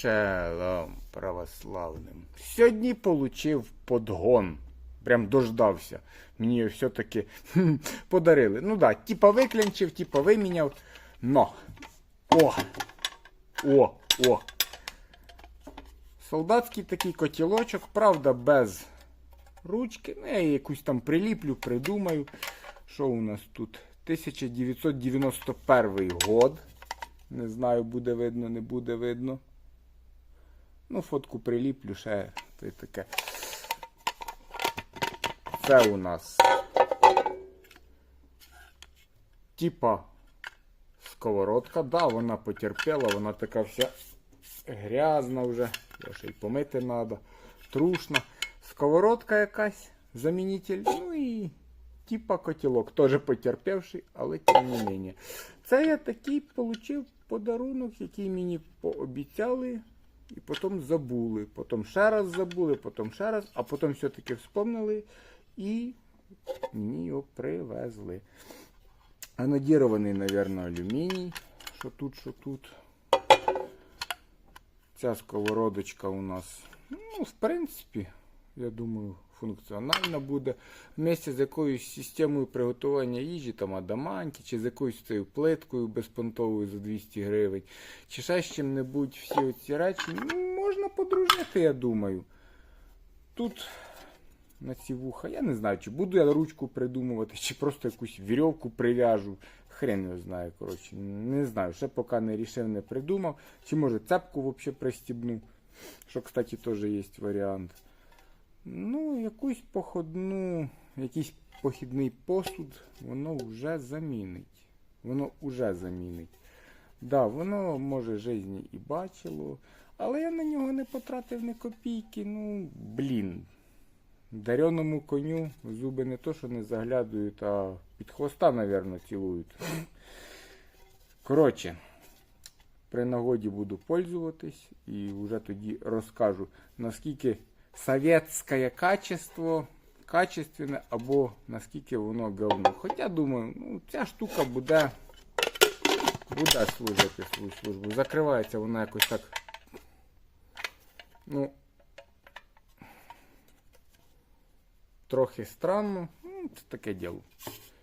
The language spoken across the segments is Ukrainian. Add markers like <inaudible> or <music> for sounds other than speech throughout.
Шалом православним. Сьогодні получив подгон. Прям дождався. Мені його все-таки подарили. Ну да, типа виклянчив, типа виміняв. Но. О! О! О! Солдатський такий котілочок, правда, без ручки. Ну, я якусь там приліплю, придумаю. Що у нас тут? 1991 год. Не знаю, буде видно, не буде видно. Ну, фотку приліплю ще то й таке. Це у нас. Типа сковородка. Да, вона потерпіла, вона така вся грязна вже. Ще й помити треба. Трушна. Сковородка якась, замінитель. Ну і типа котілок. Теж потерпівший, але тим не менше. Це я такий отримав подарунок, який мені пообіцяли. І потім забули. Потім ще раз забули, потім ще раз, а потім все-таки вспомнили і мені його привезли. Анодірований, мабуть, алюміній. Що тут, що тут. Ця сковородочка у нас, ну, в принципі, я думаю, функціональна буде. Вместе з якоюсь системою приготування їжі, там адаманті, чи з якоюсь цією плиткою безпонтовою за 200 гривень, чи ще з чим-небудь всі ці речі, ну, можна подружити, я думаю. Тут на ці вуха, я не знаю, чи буду я ручку придумувати, чи просто якусь вірьовку прив'яжу. Хрен його знає, коротше. Не знаю, ще поки не рішив, не придумав. Чи може цепку взагалі пристібну. Що, кстати, теж є варіант. Ну, якусь походну, якийсь похідний посуд, воно вже замінить. Воно вже замінить. Да, воно може житті і бачило, але я на нього не потратив ні копійки. Ну, блін. Дареному коню зуби не то, що не заглядують, а під хвоста, мабуть, цілують. Коротше, при нагоді буду пользуватись і вже тоді розкажу, наскільки совєтське качество качественне або наскільки воно говно. Хоча думаю, ну, ця штука буде, буде служити свою службу. Закривається вона якось так. Ну, трохи странно. Ну, це таке діло.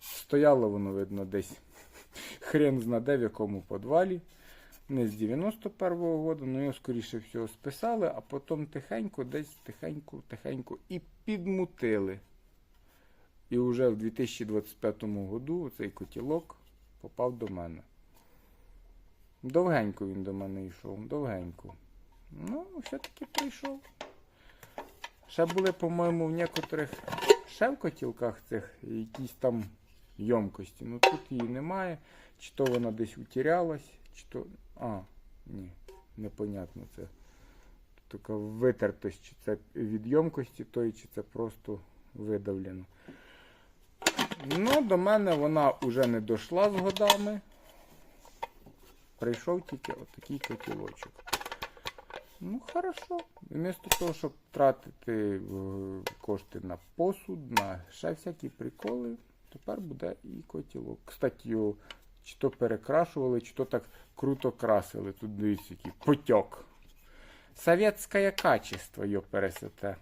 Стояло воно, видно, десь <laughs> хрен знаде в якому подвалі. Не з 91-го року, ну його, скоріше всього, списали, а потім тихенько, десь тихенько, тихенько і підмутили. І вже в 2025 году цей котілок попав до мене. Довгенько він до мене йшов, довгенько. Ну, все-таки прийшов. Ще були, по-моєму, в некоторих ще в котілках цих якісь там йомкості. Ну тут її немає. Чи то вона десь утерялась, чи то. А, ні, непонятно це. Така витертость, чи це від йомкості тої, чи це просто видавлено. Ну, до мене вона вже не дійшла з годами. Прийшов тільки отакий котілочок. Ну, хорошо. Вместо того, щоб тратити е, кошти на посуд, на ще всякі приколи, тепер буде і котілок. Кстати, чи то перекрашували, чи то так круто красили. Тут дивіться, який потек. Советське качество, його пересете.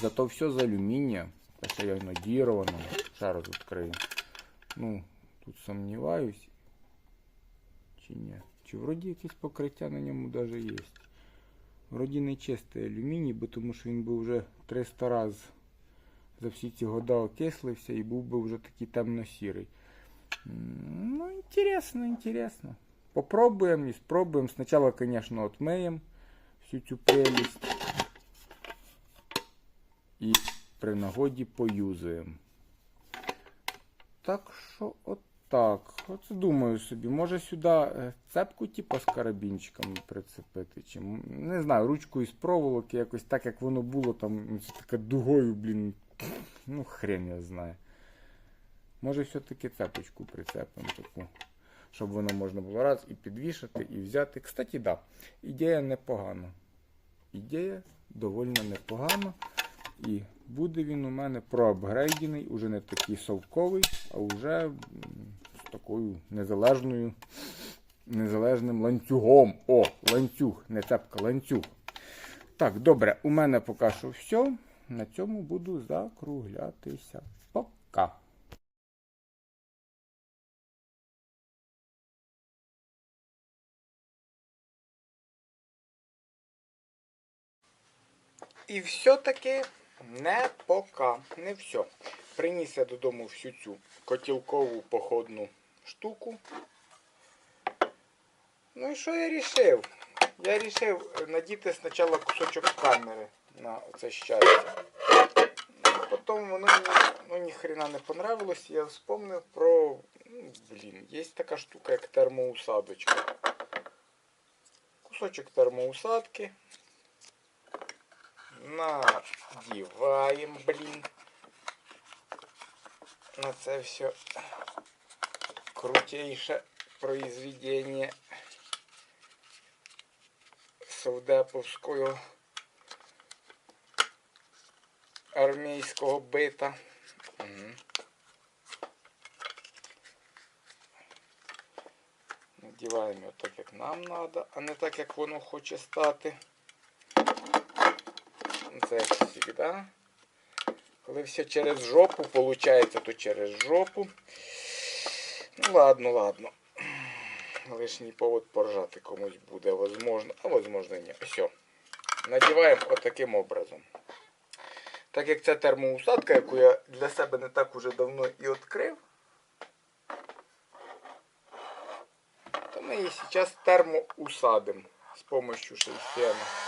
Зато все з алюмінія. Те, що я надіровано. Ще раз відкрию. Ну, тут сумніваюсь. Чи ні? Чи вроді якесь покриття на ньому навіть є. Вроді не чистий алюміній, бо тому що він був вже 300 разів за всі ці года окислився і був би вже такий темно-сірий. Ну, інтересно, інтересно. Попробуємо і спробуємо. Спочатку, звісно, отмиємо всю цю прелість. І при нагоді поюзаємо. Так що от так. Оце думаю собі, може сюди е, цепку типу з карабінчиком прицепити. Чи, не знаю, ручку із проволоки, якось так, як воно було там, ну, це таке дугою, блін. Ну, хрен я знаю. Може все-таки цепочку прицепимо таку, щоб воно можна було раз і підвішати, і взяти. Кстати, да, ідея непогана. Ідея доволі непогана. І буде він у мене проапгрейдений, уже не такий совковий, а вже з такою незалежною незалежним ланцюгом. О, ланцюг, не цепка, ланцюг. Так, добре, у мене поки що все. На цьому буду закруглятися. Пока. І все-таки не пока, не все. Приніс я додому всю цю котілкову походну штуку. Ну і що я рішив? Я вирішив надіти спочатку кусочок камери на оце щастя. Потім воно мені ну, ніхрена не понравилось. Я вспомнив про. Ну, блін, є така штука, як термоусадочка. Кусочок термоусадки. Надіваємо, блін. На це все крутейше произведение совдеповського армійського бита. Угу. Надіваємо так, як нам треба, а не так, як воно хоче стати. Це завжди. Коли все через жопу, виходить, то через жопу. Ну ладно, ладно. Лишній повод поржати комусь буде, возможно, а возможно ні. Все. Надіваємо отаким образом. Так як це термоусадка, яку я для себе не так уже давно і відкрив, то ми її зараз термоусадимо з допомогою шейфена.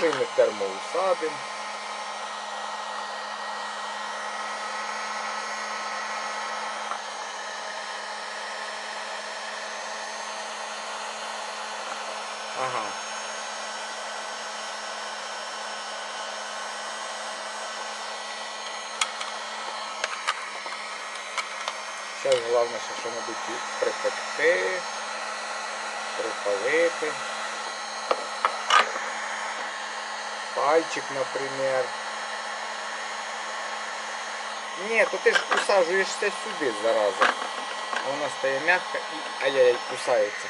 А може і. Ага. Зараз головне, що що-небудь припекти, припалити. Пальчик, наприклад. Ні, то ти ж усаджуєшся сюди, зараза. Вона стає м'яка і ай-яй-яй кусається.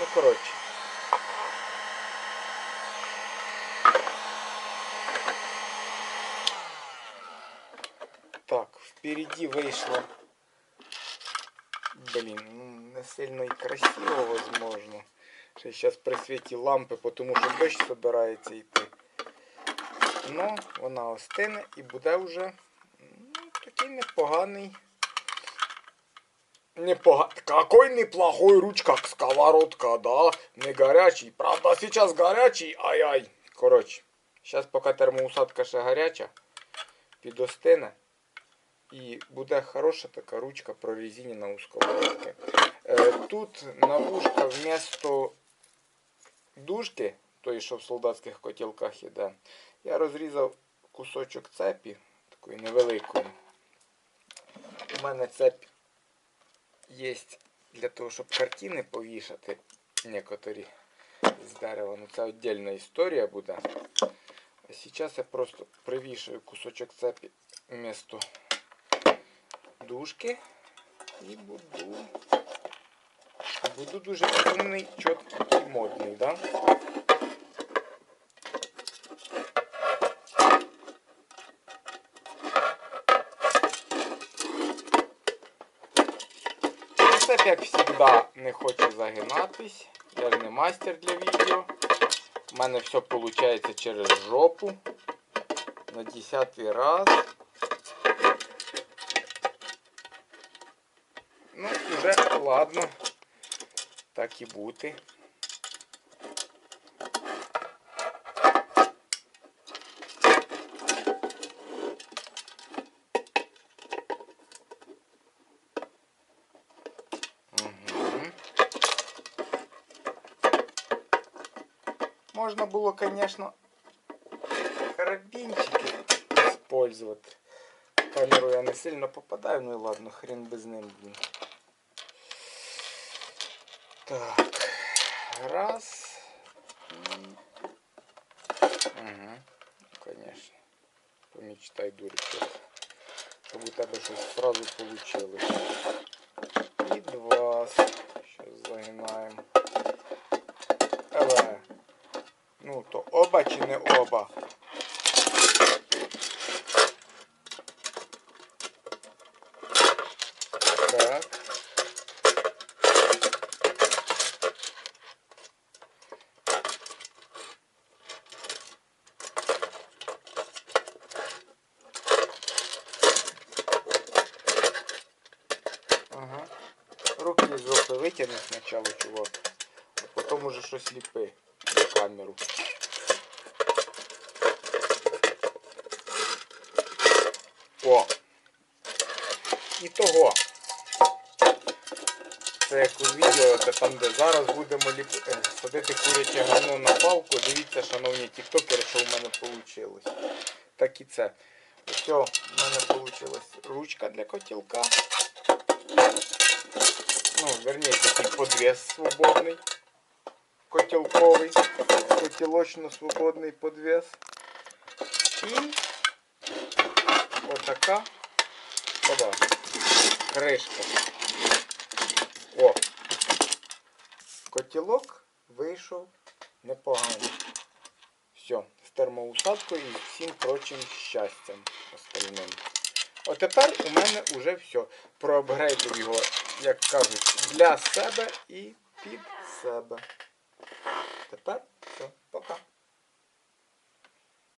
Ну, коротше. Так, впереди вийшло. Блін, ну не сильно і красиво, возможно. Ще зараз при світі лампи, тому що дощ збирається йти. Ну, вона остине і буде вже ну, такий непоганий. Непога... Какой неплохой ручка сковородка, да? Не горячий. Правда, сейчас горячий. Ай-ай. Коротше, зараз поки термоусадка ще гаряча, підостине. І буде хороша така ручка прорезинена у сковородки. Е, тут на вушка вместо дужки, той, що в солдатських котілках іде, я розрізав кусочок цепі, такої невеликої. У мене цепь є для того, щоб картини повішати некоторі з дерева. Ну це віддільна історія буде. А зараз я просто привішую кусочок цепі вместо дужки і буду буду дуже умний, чіткий і модний, да? Цеп, як завжди, не хоче загинатись. Я ж не мастер для відео. У мене все виходить через жопу. На 10 раз. Ну, вже ладно. Так і бути. Мгм. Можна було, звісно, карабінчики использувати. Камеру я не сильно попадаю, ну і ладно, хрен без ним. блін. Так. Раз. Угу. Конечно. Помечтай, дурик. щоб у тебе щось одразу вийшло. І два. Зараз загинаємо. Але. Ну, то оба чи не оба? Так. Ага. Руки з жопи витягни спочатку, чувак. А потім уже щось ліпи на камеру. О! І того. Це як у відео, де там, де зараз будемо ліп... е, садити куряче гавно на палку. Дивіться, шановні тіктокери, що в мене вийшло. Так і це. Ось, у мене вийшла ручка для котілка. Ну, вернее, такий подвес свободний. Котілковий. Котілочно свободний подвес. І отака оба, кришка. О! Котілок вийшов непогано. Все, з термоусадкою і всім прочим щастям остальним. От тепер у мене вже все. Проапгрейдив його, як кажуть, для себе і під себе. Тепер.